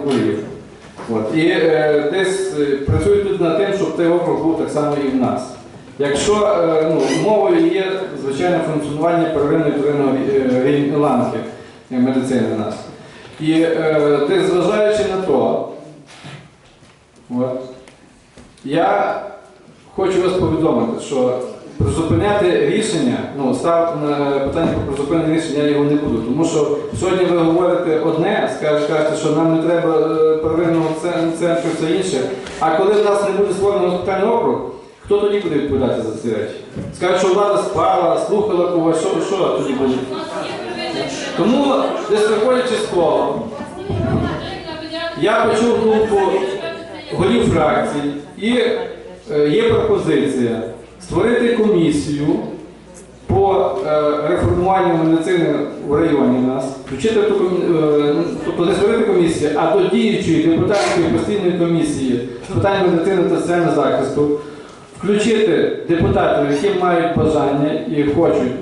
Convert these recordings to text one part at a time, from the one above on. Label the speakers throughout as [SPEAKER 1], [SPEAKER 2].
[SPEAKER 1] округів. От. І е, десь е, працюють тут над тим, щоб цей округ був так само і в нас. Якщо е, ну, умовою є звичайне функціонування первинної первинної е, ланки е, медицини в нас. І е, десь зважаючи на то, от, я хочу вас повідомити, що призупиняти рішення, ну, ставити на питання про призупинення рішення я його не буду. Тому що сьогодні ви говорите одне, кажете, що нам не треба е, первинного центру все інше. А коли в нас не буде створено госпітальний округ, хто тоді буде відповідати за ці речі? Скажуть, що влада спала, слухала когось, що, що тоді буде? Тому, десь виходячи з того, я почув думку голів фракцій і е, є пропозиція створити комісію по е, реформуванню медицини в районі нас, включити ту е, тобто не створити комісію, а до діючої депутатської постійної комісії з питань медицини та соціального захисту, включити депутатів, які мають бажання і хочуть.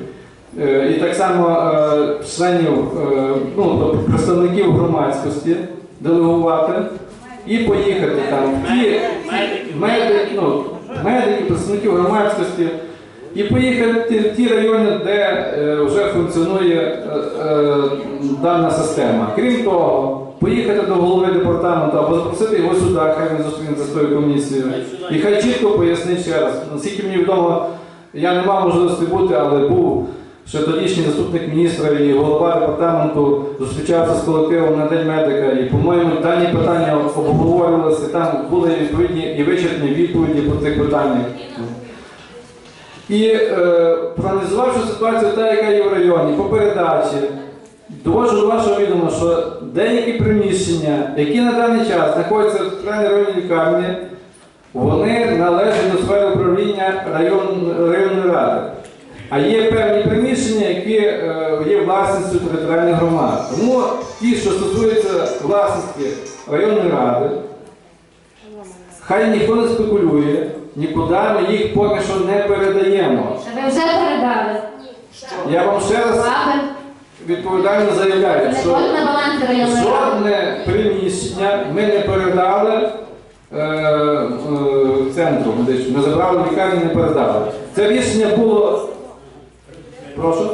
[SPEAKER 1] Е, І так само членів, ну, тобто представників громадськості делегувати і поїхати там в ті медики, ну, медики, представників громадськості, і поїхати в ті райони, де е, вже функціонує е, е, дана система. Крім того, поїхати до голови департаменту або запросити його сюди, хай він зустрінеться з тою комісією. І хай чітко пояснить ще раз. Наскільки мені відомо, я не мав можливості бути, але був ще тодішній заступник міністра і голова департаменту зустрічався з колективом на День медика. І, по-моєму, дані питання обговорювалися, там були відповідні і вичерпні відповіді по цих питаннях. І е, проаналізувавши ситуацію, та, яка є в районі, по передачі, доводжу до вашого відома, що деякі приміщення, які на даний час знаходяться в центральній районній лікарні, вони належать до сфери управління район, районної ради. А є певні приміщення, які е, є власністю територіальних громад. Тому ті, що стосуються власності районної ради, хай ніхто не спекулює, нікуди ми їх поки що не передаємо.
[SPEAKER 2] Ви вже передали.
[SPEAKER 1] Я вам ще раз відповідально заявляю, що жодне приміщення ми не передали е, е, центру медичному. Ми забрали в лікарні, не передали. Це рішення було. Прошу.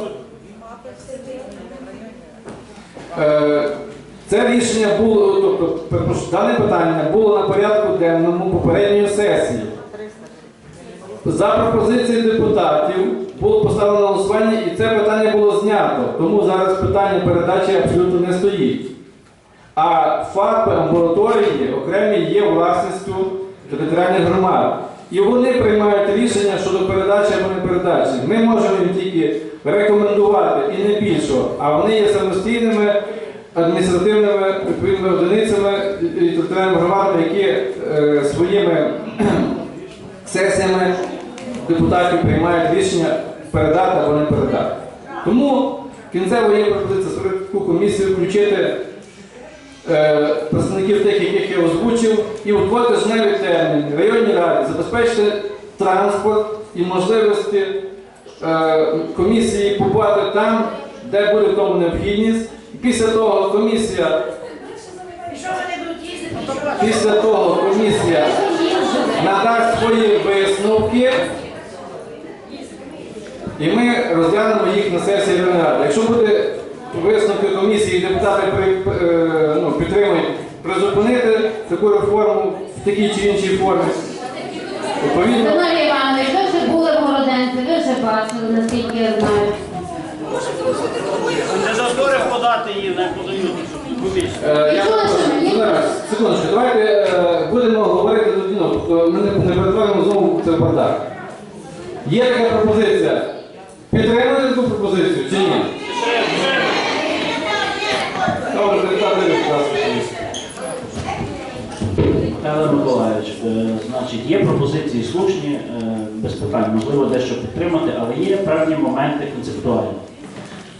[SPEAKER 1] Е, Це рішення було, тобто, дане питання було на порядку денному попередньої сесії. За пропозицією депутатів було поставлено голосування і це питання було знято. Тому зараз питання передачі абсолютно не стоїть. А ФАПи амбулаторії окремі є власністю територіальних громад. І вони приймають рішення щодо передачі або не передачі. Ми можемо їм тільки рекомендувати і не більшого, а вони є самостійними адміністративними відповідними одиницями і територіальними громадами, які е, своїми сесіями депутатів приймають рішення передати або не передати. Тому кінцево є пропозиція створити таку комісію, включити е, представників тих, яких я озвучив, і утворити жневий термін районній раді, забезпечити транспорт і можливості е, комісії побувати там, де буде в тому необхідність. Після того комісія, після того комісія надасть свої висновки, і ми розглянемо їх на сесії Верховної Якщо буде висновки комісії і депутати е, ну, підтримують призупинити таку реформу в такій чи іншій формі, відповідно.
[SPEAKER 2] Анатолій Іванович, ви вже були в Городенці, ви вже бачили, наскільки я знаю.
[SPEAKER 3] Кандидатури подати її не подають комісію.
[SPEAKER 1] Е, Секундочку, давайте е, будемо говорити до діно, тобто ми не, не перетворимо знову це в бардак. Є така пропозиція. Підтримуєте таку пропозицію чи ні? Добре.
[SPEAKER 3] Михайло Миколаївич, е, значить,
[SPEAKER 4] є пропозиції слушні, без питань, можливо, дещо підтримати, але є певні моменти концептуальні.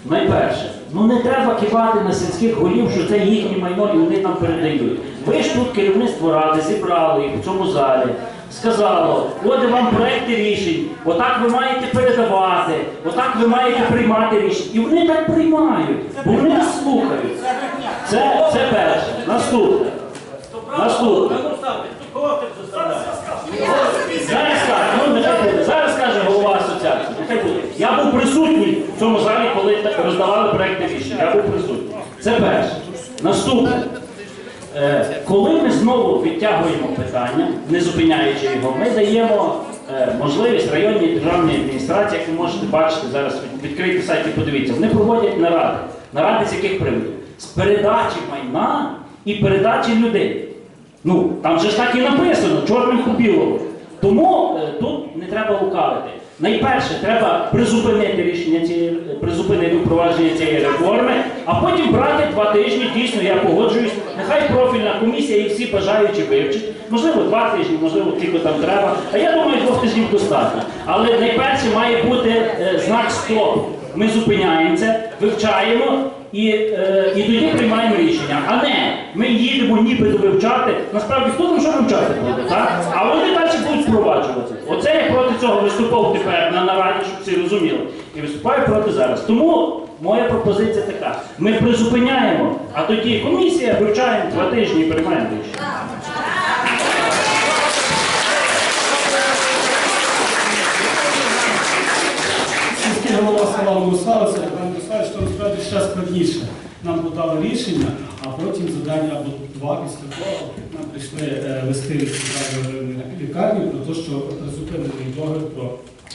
[SPEAKER 4] Найперше, ну не треба кивати на сільських голів, що це їхнє майно і вони там передають. Ви ж тут керівництво ради зібрали їх в цьому залі, сказало, от вам проекти рішень, отак ви маєте передавати, отак ви маєте приймати рішення. І вони так приймають, бо вони нас слухають. Це, це перше. Наступне. Наступне. Зараз каже, ну каже голова асоціації. Я був присутній в цьому залі, коли роздавали проекти рішення. Я був присутній. Це перше. Наступне. Е, Коли ми знову відтягуємо питання, не зупиняючи його, ми даємо е, можливість районній державній адміністрації, як ви можете бачити зараз, від- відкрийте сайт і подивіться, вони проводять наради. Наради з яких приводів? З передачі майна і передачі людей. Ну, там же ж так і написано, чорним по білому. Тому е, тут не треба лукавити. Найперше, треба призупинити рішення цієї призупинити впровадження цієї реформи, а потім брати два тижні. Дійсно, я погоджуюсь. Нехай профільна комісія і всі бажаючі вивчать. Можливо, два тижні, можливо, тільки там треба. А я думаю, двох тижнів достатньо. Але найперше має бути е, знак стоп. Ми зупиняємося, вивчаємо і, е, і тоді приймаємо рішення. А не ми їдемо нібито вивчати. Насправді хто там що вивчати буде, так? А вони далі будуть впроваджувати. Оце я проти цього виступав тепер на нараді, щоб всі розуміли. І виступаю проти зараз. Тому моя пропозиція така: ми призупиняємо, а тоді комісія вивчаємо два тижні і приймаємо рішення.
[SPEAKER 5] Голова села Іван Мусалич, що насправді ще складніше. Нам подали рішення, а потім завдання або два після того нам прийшли листи від лікарні про те, що призупинений договір про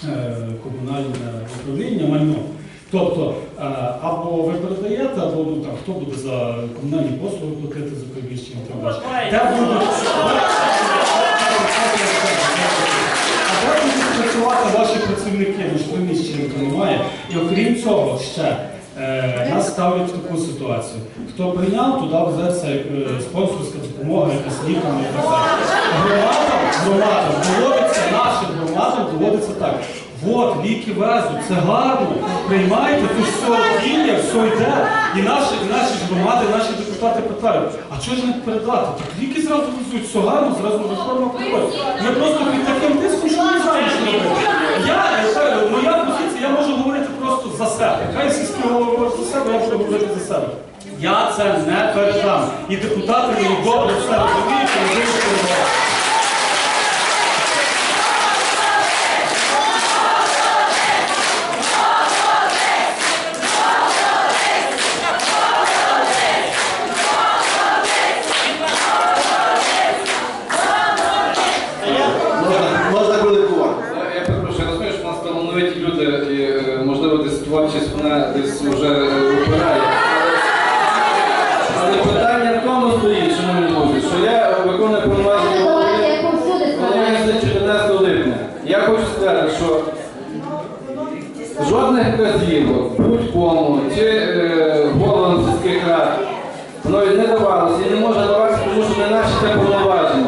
[SPEAKER 5] е, комунальне управління майно. Тобто е, або ви передаєте, або ну, там, хто буде за комунальні послуги платити за приміщення. так а будуть працювати ваші працівники, ну ж приміщення немає. І окрім цього, ще нас ставлять в таку ситуацію. Хто прийняв, туди везеться е, спонсорська допомога, якась ліками і так далі. Громадам, громадам доводиться, нашим громадам доводиться так. От, ліки везуть, це гарно, приймайте, тут все діє, все йде. І наші, і наші громади, наші депутати питають, а чого ж не передати? Так ліки зразу везуть, все гарно, зразу реформа проходить. Ми просто під таким тиском, що не знаємо, що робити. Я, е, моя позиція, я можу говорити просто за себе. Хай сільський голова говорить за себе, я буду говорити за себе. Я це не перед вами І депутати мені добре все розуміють, що робити.
[SPEAKER 1] Це повноваження.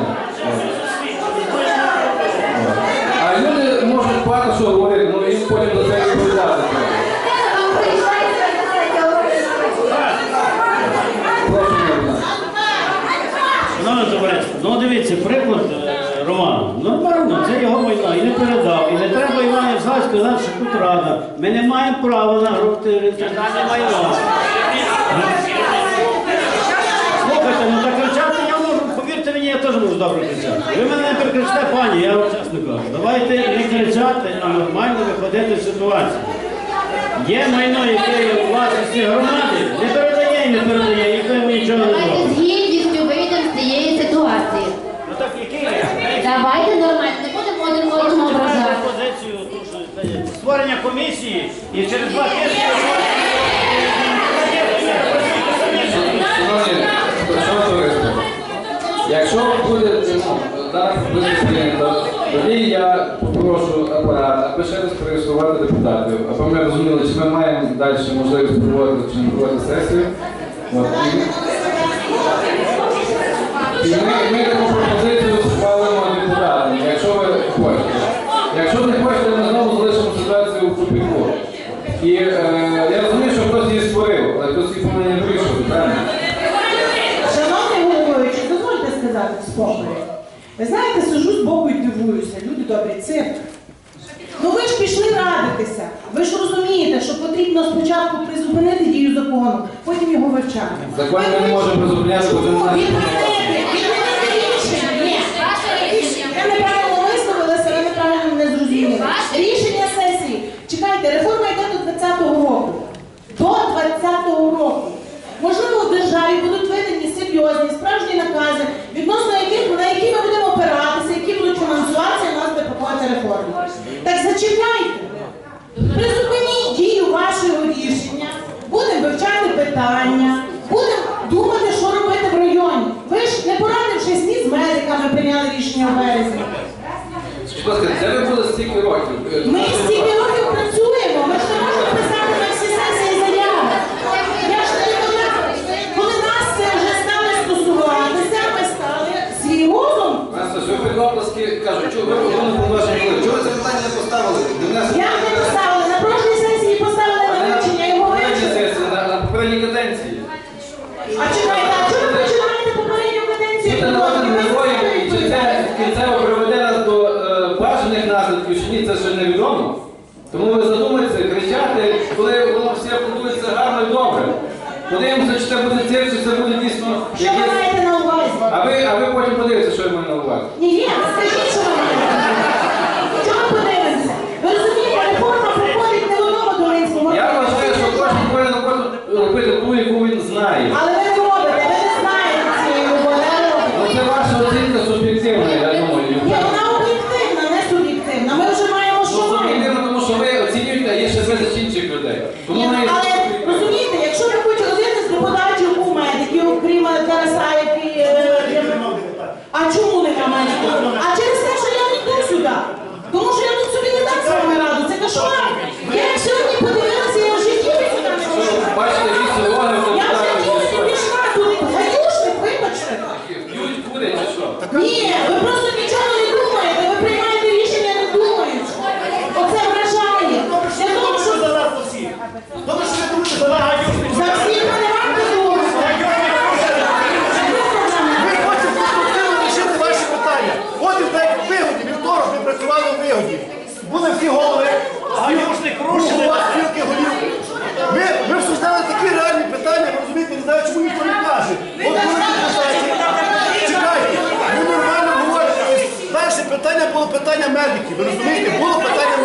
[SPEAKER 1] А люди можуть багато що говорити, ну їм потім за це відповідати.
[SPEAKER 3] ну дивіться, приклад е, Роману. Нормально, це його майно і не передав. І не треба Івану Євсаль сказати, що тут рада. Ми не маємо права нагрути регіональне майно. Слухайте, ну так кричати я можу, повірте я добре. Ви мене не перекричте, пані, я вам чесно кажу. Давайте не кричати, а нормально виходити з ситуації. Є майно, яке є у власності громади, не передає і не передає, ніхто йому нічого не
[SPEAKER 2] Давайте
[SPEAKER 3] робить.
[SPEAKER 2] з гідністю вийдемо з цієї ситуації.
[SPEAKER 3] Ну так який?
[SPEAKER 2] Давайте нормально, не будемо один одного ображати.
[SPEAKER 3] Ну, що створення комісії і через два тижні.
[SPEAKER 1] Шановні, шановне товариство, якщо депутатів, аби ми розуміли, чи ми маємо далі можливість проводити чи не проводити сесію. От. І ми, ми таку пропозицію схвалимо депутатам, якщо ви хочете. Якщо не хочете, ми знову залишимо ситуацію в тупіку. І е, я розумію, що хтось її створив, але хтось її повинен вирішити, правильно?
[SPEAKER 6] Шановний головуючий, дозвольте сказати спокою. Ви знаєте, сижу з боку і дивуюся, люди добрі, це спочатку призупинити дію закону, потім його вивчати.
[SPEAKER 1] Закон не може призупиняти, бо це не
[SPEAKER 6] наше я неправильно не зрозуміли. Рішення сесії. Чекайте, реформа йде до 20-го року. До 20-го року. Можливо, у державі будуть видані серйозні, справжні накази, відносно яких, на які ми будемо опиратися, які будуть фінансуватися у нас депутати реформи. Так зачепляйте! Призупиніть. питання, будемо думати, що робити в районі. Ви ж не порадившись ні з медиками, прийняли рішення в березні.
[SPEAKER 1] Будь де ви були стільки років?
[SPEAKER 6] Ми стільки років працюємо, ми ж не можемо писати на всі сесії заяви. Я ж не додам, коли нас це вже стали стосуватися, ми стали свій розум.
[SPEAKER 1] Настя, що в Петроградській кажуть, чого ви не
[SPEAKER 7] Чого ви це питання не поставили?
[SPEAKER 6] Я
[SPEAKER 1] Київщині, це ще невідомо. Тому ви задумайтеся, кричати, коли воно все будується гарно і добре. Подивимося, чи це буде цирк, чи це буде дійсно.
[SPEAKER 6] Що ви маєте на увазі?
[SPEAKER 1] А ви, а ви потім подивитеся, що я маю на увазі.
[SPEAKER 6] Ні, ні, скажіть.
[SPEAKER 1] Tânia Medic, pelo menos tem bula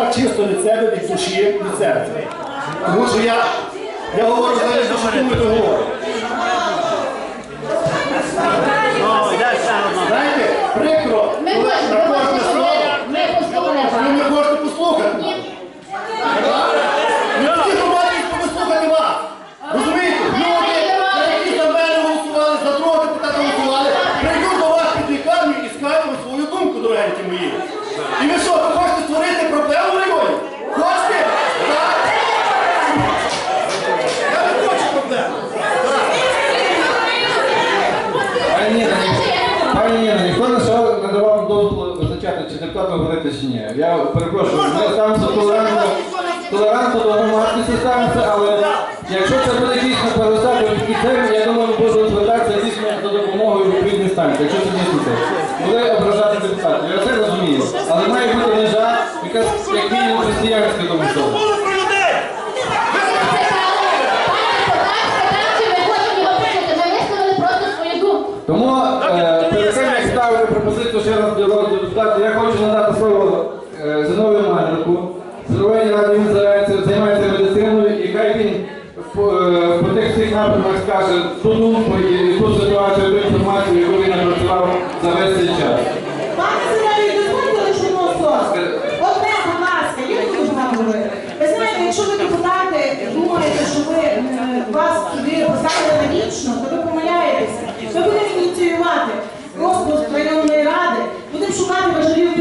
[SPEAKER 1] так
[SPEAKER 8] чисто від себе, від душі, від серця. Тому що я, я говорю, що ми то говорю. Я
[SPEAKER 1] перепрошую, ми ставимося толерантно, толерантно до громадськості ставимося, але якщо це буде дійсно перестати в це, я думаю, ми будемо звертатися дійсно за допомогою відповідних станцій, якщо це дійсно це. Буде ображати депутатів, я це розумію. Але має бути межа, яка як мінімум християнська тому що.
[SPEAKER 2] Чи ви хочете його почути? Ми висловили просто свою думку.
[SPEAKER 1] Тому е, перед тим, як ставити пропозицію ще раз для розгляду депутатів, я хочу надати слово е, Зиновію Мальнику. В Верховній Раді він займається, займається медициною, і хай він по, е, по тих всіх напрямках скаже ту думку і, і ту ситуацію, ту інформацію, яку він напрацював за весь цей час.
[SPEAKER 6] Пане Зиновій, дозвольте лише одного слова. Одне, будь ласка, я не буду вам говорити. Ви знаєте, якщо ви депутати думаєте, що ви е, вас сюди поставили на вічно, то ви помиляєтеся. Ми будемо ініціювати розпуск районної ради, будемо шукати важелі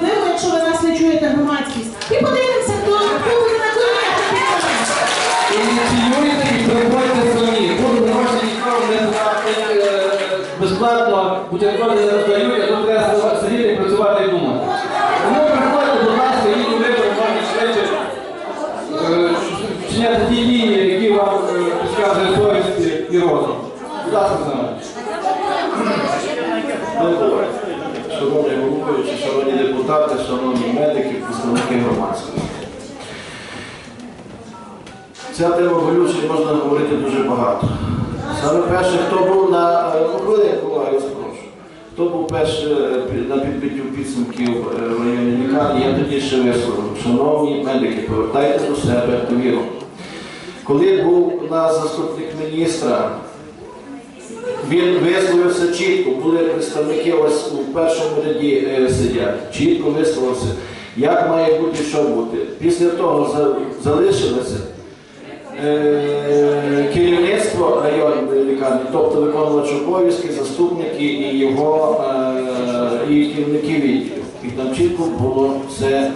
[SPEAKER 9] Ця тема болюча можна говорити дуже багато. Саме перше, хто був на е, ну, вас прошу. Хто був перше е, на підбиттю підсумків е, в районі лікарні, я тоді ще висловив. Шановні медики, повертайте до себе довіру. Коли був у нас заступник міністра, він висловився чітко, були представники ось у першому ряді е, сидять, чітко висловився, як має бути, що бути. Після того за- залишилося е, керівництво районної лікарні, тобто виконувач обов'язки, заступники і його е, і керівники відділів. І там чітко було все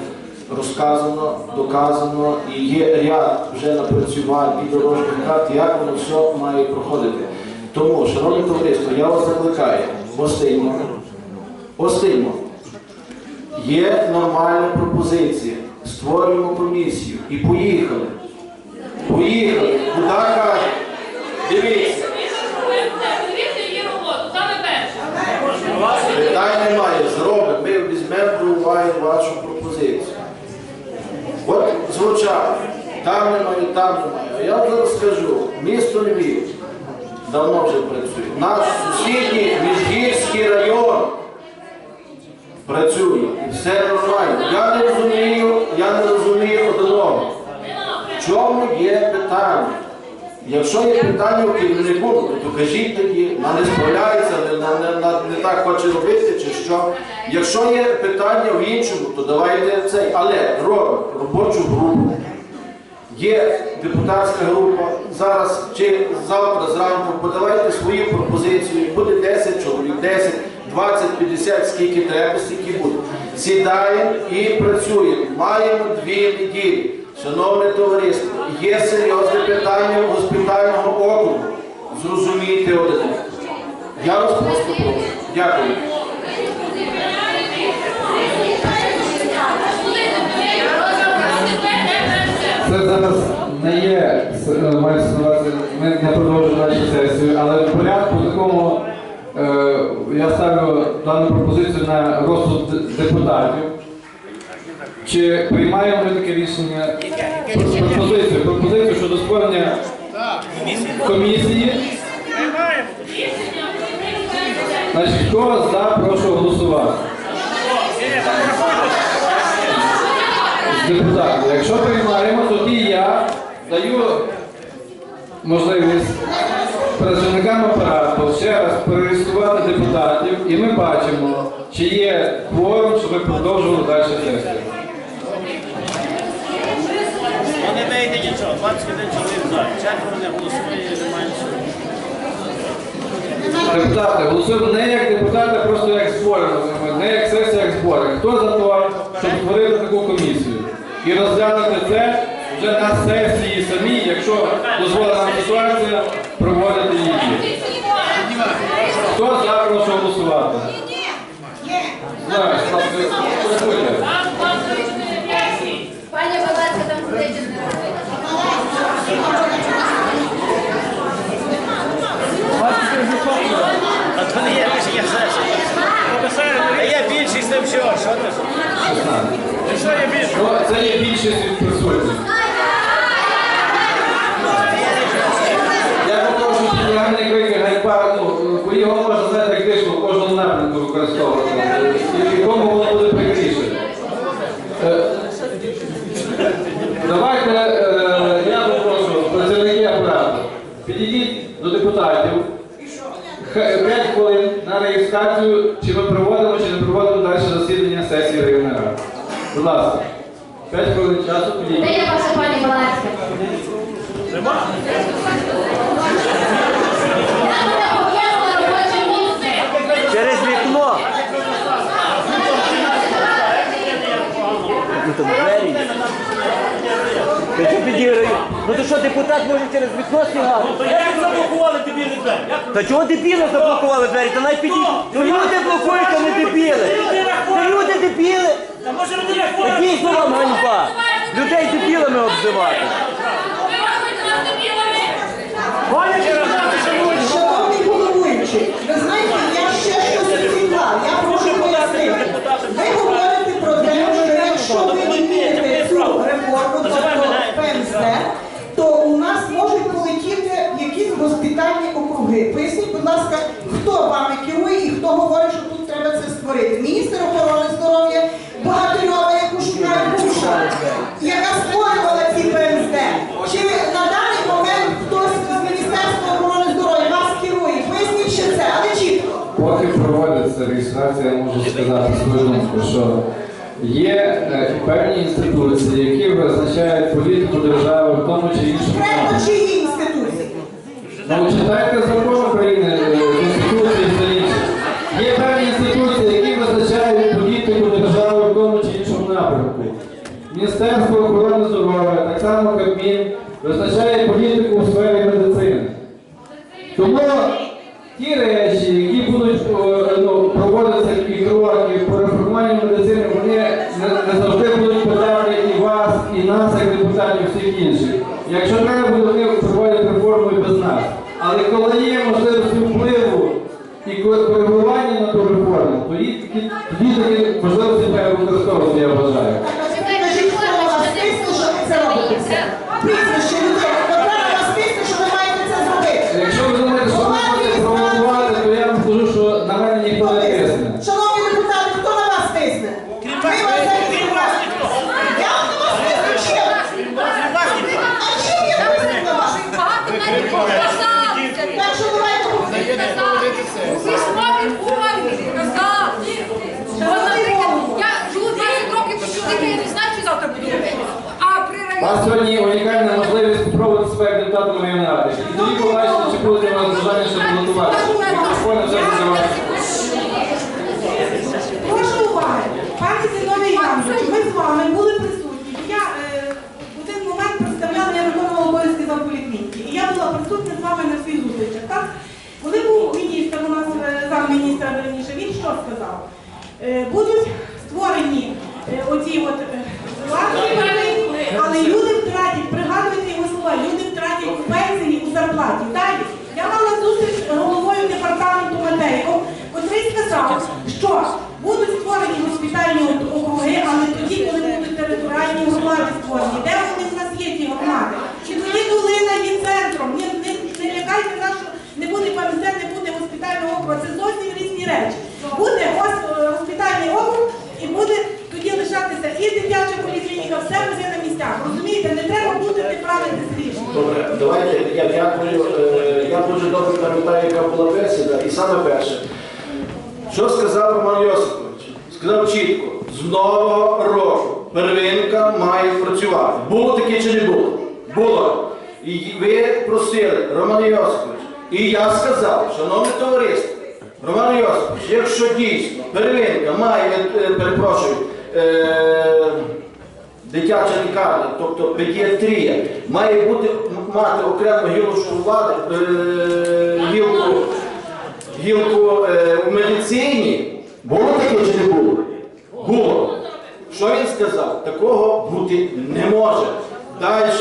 [SPEAKER 9] розказано, доказано, і є ряд вже напрацювань і дорожніх карт, як воно все має проходити. Тому, шановне товариство, я вас закликаю, остильно, остильно. Є нормальна пропозиція. Створюємо комісію і поїхали. Поїхали. Куди кажуть? Дивіться, питань немає. Зробимо. Ми візьмемо до уваги вашу пропозицію. От звучало. Там немає, там немає. А я зараз скажу, місто Львів давно вже працює. Наш сусідній Міжгірський район працює. Все нормально. Я не розумію, я не розумію одного. В чому є питання? Якщо є питання у керівнику, то кажіть тоді, вона не справляється, не, не, не, не так хоче робити чи що. Якщо є питання в іншому, то давайте цей. Але робимо робочу групу. Є депутатська група. Зараз чи завтра зранку подавайте свої пропозиції. Буде 10 чоловік, 10, 20, 50, скільки треба, стільки буде. Сідаємо і працюємо. Маємо дві неділі. Шановне товариство, є серйозне питання госпітального округу. Зрозумійте одне. Я вас просто прошу. Дякую.
[SPEAKER 1] Це зараз не є е, мається на ми не продовжуємо далі сесію, але в порядку такому е, я ставлю дану пропозицію на розсуд депутатів. Чи приймаємо ми таке рішення? Пропозицію, пропозицію щодо створення комісії. Значить, хто за, прошу голосувати. Депутати, якщо приймаємо, тоді я даю можливість працівникам апарату ще раз перереєструвати депутатів, і ми бачимо, чи є кворум, щоб ми продовжували далі сесію.
[SPEAKER 3] Ну не 21 чоловік за. Четверо не голосує, немає.
[SPEAKER 1] Депутати, голосуємо не як депутати, а просто як збори, не як сесія, як збори. Хто за те, щоб створити таку комісію і розглянути це вже на сесії самій, якщо дозволить нам ситуація, проводити її. Хто за, прошу голосувати. Зараз, Вони є рішення все. А є більшість не всього.
[SPEAKER 3] Що ти?
[SPEAKER 1] Що є більшість? Це є більшість від присутніх. Я попрошу підігальний крики гайпа, бо його можна знаєте кришку в напрямку використовувати. Е, давайте е, я попрошу працівники апарату. Підійдіть до депутатів. 5 реєстрацію, чи ми проводимо, чи не проводимо далі засідання сесії районної ради. Будь ласка, 5 хвилин часу
[SPEAKER 2] Де
[SPEAKER 1] підійдіть.
[SPEAKER 2] є ваша пані Балацька? Місце.
[SPEAKER 10] Через вікно. Ну там двері. Ти що підіграю? Ну то що, депутат може через вікно снігати?
[SPEAKER 4] То як заблокували тобі двері? Як
[SPEAKER 10] Та чого дебіли заблокували двері? Та навіть підійдіть. Ну люди блокують, а не дебіли. Та люди дебіли.
[SPEAKER 4] Та може людина хвора?
[SPEAKER 10] Та дійсно вам ганьба. Людей дебілами обзивати.
[SPEAKER 6] Шановний головуючий, ви знаєте, я ще щось. Я прошу пояснити. Ви говорите про те, що якщо ви відміните цю реформу, тобто ПМЗ, то у нас можуть полетіти якісь госпітальні округи. Поясніть, будь ласка, хто вами керує і хто говорить, що тут треба це створити? Міністр охорони здоров'я, Богатирьова, яку шукає Буша, яка створювала ці ПМЗ. Чи на даний момент хтось з Міністерства охорони здоров'я вас керує? Поясніть ще це, але чітко.
[SPEAKER 1] Поки проводиться реєстрація, я можу сказати що є е, певні інституції, які визначають політику держави в тому чи іншому
[SPEAKER 6] Треба чиї інституції?
[SPEAKER 1] Ну, читайте закон України, е, Конституцію і інше. Є певні інституції, які визначають політику держави в тому чи іншому напрямку. Міністерство охорони здоров'я, так само Кабмін, визначає політику у сфері медицини. Тому ті речі, які будуть ну, проводитися і кроки по реформуванню медицини, Якщо треба вони проводять реформу і без нас. Але коли є можливість впливу і коли на ту реформу, тоді, тоді такі можливості треба використовувати, я вважаю.
[SPEAKER 6] Скажіть, хто на вас тисне, що ви це робите? Прізвище людей. Хто на вас тисне, що ви маєте це зробити?
[SPEAKER 1] Якщо ви думаєте, що ви можете провокувати, то я вам скажу, що на мене ніхто не тисне.
[SPEAKER 6] Шановні депутати, хто на вас тисне? Ми вас зареєстрували. Я на вас тисну чим? А чим я тисну на вас? Так що давайте
[SPEAKER 11] Я живу 20 років тут чоловіка, я не знаю, чи завтра буду робити. А при
[SPEAKER 1] У
[SPEAKER 11] районі...
[SPEAKER 1] вас сьогодні унікальна можливість спробувати себе як депутатом районної ради. І тоді побачите, чи буде у вас бажання ще балотувати. Мікрофон вже закривати.
[SPEAKER 12] Прошу уваги, пані Зіновій Іванович, ми з вами були присутні. Я е, в один момент представляла, я виконувала обов'язки за поліклініки. І я була присутня з вами на всіх зустрічах. Так? Коли був міністр, у нас е, замміністра верніше, він що сказав? Е, будуть створені е, оці от е, лавки, але люди втратять, пригадуйте його слова, люди втратять у пенсії, у зарплаті. Далі, я мала зустріч з головою департаменту Матейком, котрий сказав, що будуть створені госпітальні округи, але тоді, коли будуть територіальні громади створені, де вони в нас є ті громади? Чи тоді долина є центром? Не, не, не лякайте нас, що не буде ПМЗ, не буде госпітального округу. Це зовсім різні речі. Буде е, госпітальний округ і буде тоді лишатися і дитяча поліклініка, все буде на місцях. Розумієте, не треба бути неправильним рішення.
[SPEAKER 9] Добре, давайте я дякую. Я дуже добре пам'ятаю, яка була бесіда. І саме перше, що сказав Роман Йосипович? Сказав чітко, з нового року первинка має працювати. Було таке чи не було? Було. І ви просили, Роман Йосипович, і я сказав, шановне товариство, Роман Йосипович, якщо дійсно первинка має, е, перепрошую, е, дитяча лікарня, тобто педіатрія, має бути мати окрему гілочку влади, е, гілку, гілку е, в медицині. Було таке чи не було? Було. Що він сказав? Такого бути не може. Далі,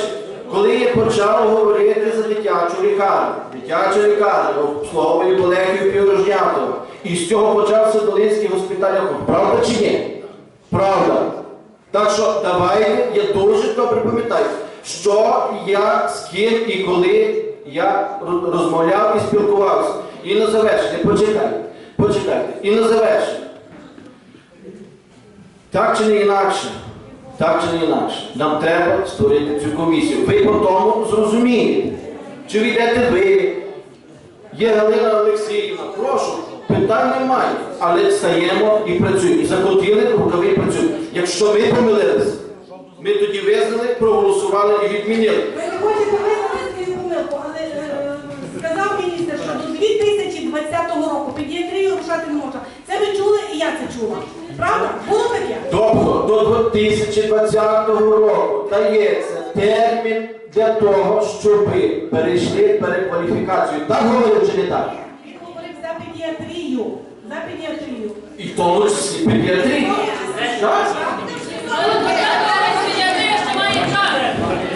[SPEAKER 9] коли я почав говорити за дитячу лікарню, дитяча лікарня обслуговує Болехів Піврожнятова, і з цього почався Долинський госпіталь. Правда чи ні? Правда. Так що давайте, я дуже добре пам'ятаю, що я з ким і коли я розмовляв і спілкувався. І на завершення, почекайте. почекайте. І на завершення. Так чи не інакше, так чи не інакше, нам треба створити цю комісію. Ви по тому зрозумієте. Чи ви йдете ви? Є Галина Олексіївна, прошу, питань немає, але стаємо і працюємо. І закотили рукави і працюємо. Якщо ми помилилися, ми тоді визнали, проголосували і відмінили.
[SPEAKER 12] Ви не хочете визнати свою помилку, але е, сказав міністр, що до 2020 року педіатрію рушати не можна. Це ви чули і я це чула. Правда? Було таке?
[SPEAKER 9] Тобто до 2020 року дається термін для того, щоб перейшли перекваліфікацію. Так говорив чи не так?
[SPEAKER 12] Він говорив за педіатрію. За педіатрію.
[SPEAKER 9] І в тому числі педіатрії. Так?
[SPEAKER 2] Але зараз педіатрія ще має час.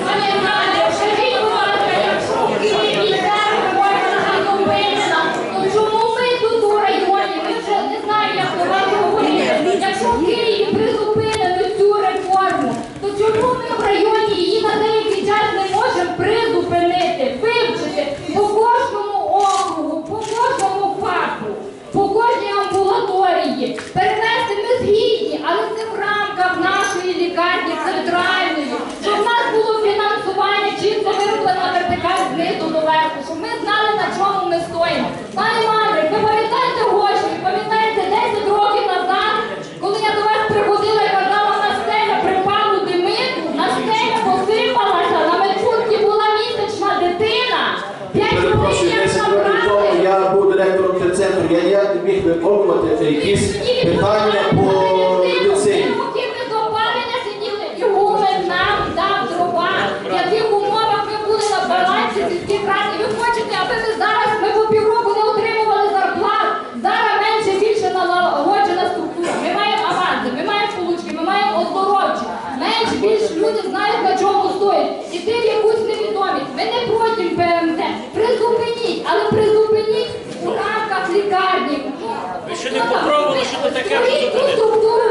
[SPEAKER 2] Пане Іване, скажіть, будь ласка, якщо в Києві йде реформа зупинена, то чому ми тут у районі? Ми вже не знаю, як до вас говорити. Якщо в Києві призупинено цю реформу, то чому ми в районі її на деякий час не можемо призупинити, вивчити по кожному округу, по кожному фаху, по кожній амбулаторії. Перевести ми згідні, але це в рамках нашої лікарні центральної, щоб в нас було фінансування чітко вироблено вертикаль знизу до верху, щоб ми знали, на чому ми стоїмо. Пане Мандрик, ви пам'ятаєте гроші, пам'ятаєте 10 років назад, коли я до вас приходила і казала, на стеля припало димиту, на стеля посипалася, на медпункті була місячна дитина. П'ять
[SPEAKER 9] Перепрошую,
[SPEAKER 2] хвилин як
[SPEAKER 9] років я був директором терцентру, я не міг виконувати якісь питання по медицині.
[SPEAKER 2] Поки ми до опалення сиділи, і гумен нам дав дрова. В яких умовах ми були на балансі сільських рад. І ви хочете, аби ми зараз, ми по півроку не отримували зарплат. Зараз менше більше налагоджена структура. Ми маємо аванси, ми маємо получки, ми маємо оздоровчі. Менш більш люди знають, на чому стоять. Іти в якусь невідомість. Ми не проти ПМТ. Призупиніть, але призупиніть у рамках лікарні.
[SPEAKER 4] Ви ще не попробували, що це таке
[SPEAKER 2] ту структуру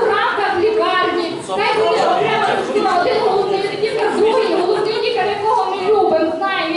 [SPEAKER 2] в лікарні. Хай буде окрема один головний лікар, другий головний лікар, якого ми любимо, знаємо,